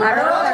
Haro,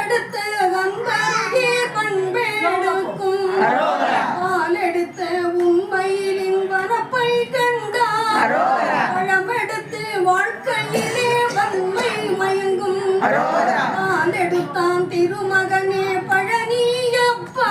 எடுத்த வந்தாயே பண்பேடுக்கும் ஆளெடுத்த உண்மையிலின் வரப்பை கண்டார். பழமெடுத்து வாழ்க்கையிலே வன்மை மயங்கும். ஆளெடுத்தான் திருமகனே பழனியப்பா.